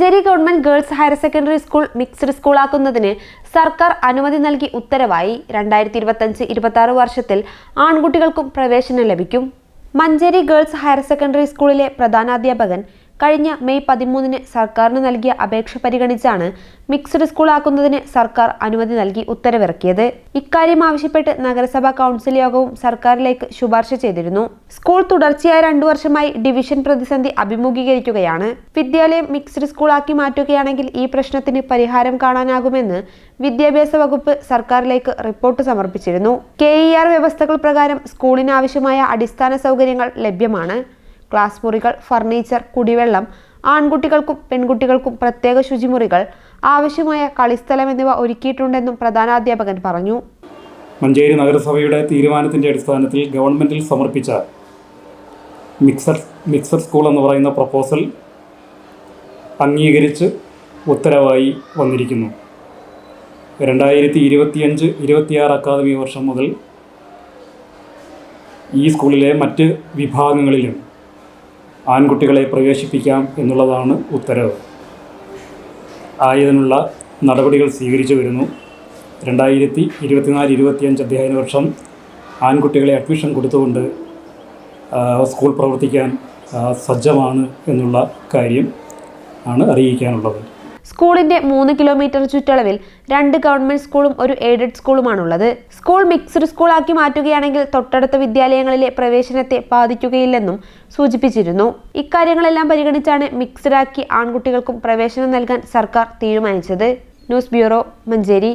Manjeri government girls higher secondary school mixed സ്കൂളാക്കുന്നതിന് സർക്കാർ അനുമതി നൽകി ഉത്തരവായി. രണ്ടായിരത്തി ഇരുപത്തഞ്ച് ഇരുപത്തി ആറ് വർഷത്തിൽ ആൺകുട്ടികൾക്കും പ്രവേശനം ലഭിക്കും. മഞ്ചേരി ഗേൾസ് ഹയർ സെക്കൻഡറി സ്കൂളിലെ പ്രധാനാധ്യാപകൻ കഴിഞ്ഞ മെയ് പതിമൂന്നിന് സർക്കാരിന് നൽകിയ അപേക്ഷ പരിഗണിച്ചാണ് മിക്സ്ഡ് സ്കൂളാക്കുന്നതിന് സർക്കാർ അനുമതി നൽകി ഉത്തരവിറക്കിയത്. ഇക്കാര്യം ആവശ്യപ്പെട്ട് നഗരസഭാ കൗൺസിൽ യോഗവും സർക്കാരിലേക്ക് ശുപാർശ ചെയ്തിരുന്നു. സ്കൂൾ തുടർച്ചയായ രണ്ടു വർഷമായി ഡിവിഷൻ പ്രതിസന്ധി അഭിമുഖീകരിക്കുകയാണ്. വിദ്യാലയം മിക്സ്ഡ് സ്കൂളാക്കി മാറ്റുകയാണെങ്കിൽ ഈ പ്രശ്നത്തിന് പരിഹാരം കാണാനാകുമെന്ന് വിദ്യാഭ്യാസ വകുപ്പ് സർക്കാരിലേക്ക് റിപ്പോർട്ട് സമർപ്പിച്ചിരുന്നു. കെ വ്യവസ്ഥകൾ പ്രകാരം സ്കൂളിനാവശ്യമായ അടിസ്ഥാന സൗകര്യങ്ങൾ ലഭ്യമാണ്. ക്ലാസ് മുറികൾ ഫർണിച്ചർ കുടിവെള്ളം ആൺകുട്ടികൾക്കും പെൺകുട്ടികൾക്കും പ്രത്യേക ശുചിമുറികൾ ആവശ്യമായ കളിസ്ഥലം എന്നിവ ഒരുക്കിയിട്ടുണ്ടെന്നും പ്രധാനാധ്യാപകൻ പറഞ്ഞു. മഞ്ചേരി നഗരസഭയുടെ തീരുമാനത്തിന്റെ അടിസ്ഥാനത്തിൽ ഗവൺമെന്റിൽ സമർപ്പിച്ച മിക്സർ മിക്സർ സ്കൂൾ എന്ന് പറയുന്ന പ്രപ്പോസൽ അംഗീകരിച്ച് ഉത്തരവായി വന്നിരിക്കുന്നു. രണ്ടായിരത്തി ഇരുപത്തിയഞ്ച് ഇരുപത്തിയാറ് അക്കാദമി വർഷം മുതൽ ഈ സ്കൂളിലെ മറ്റ് വിഭാഗങ്ങളിലും ആൺകുട്ടികളെ പ്രവേശിപ്പിക്കാം എന്നുള്ളതാണ് ഉത്തരവ്. ആയതിനുള്ള നടപടികൾ സ്വീകരിച്ചു വരുന്നു. രണ്ടായിരത്തി ഇരുപത്തിനാല് ഇരുപത്തിയഞ്ച് അധ്യയന വർഷം ആൺകുട്ടികളെ അഡ്മിഷൻ കൊടുത്തുകൊണ്ട് സ്കൂൾ പ്രവർത്തിക്കാൻ സജ്ജമാണ് എന്നുള്ള കാര്യം ആണ് അറിയിക്കാനുള്ളത്. സ്കൂളിന്റെ മൂന്ന് കിലോമീറ്റർ ചുറ്റളവിൽ രണ്ട് ഗവൺമെന്റ് സ്കൂളും ഒരു എയ്ഡഡ് സ്കൂളുമാണുള്ളത്. സ്കൂൾ മിക്സ്ഡ് സ്കൂളാക്കി മാറ്റുകയാണെങ്കിൽ തൊട്ടടുത്ത വിദ്യാലയങ്ങളിലെ പ്രവേശനത്തെ ബാധിക്കുകയില്ലെന്നും സൂചിപ്പിച്ചിരുന്നു. ഇക്കാര്യങ്ങളെല്ലാം പരിഗണിച്ചാണ് മിക്സ്ഡ് ആക്കി ആൺകുട്ടികൾക്കും പ്രവേശനം നൽകാൻ സർക്കാർ തീരുമാനിച്ചത്. News bureau Manjeri.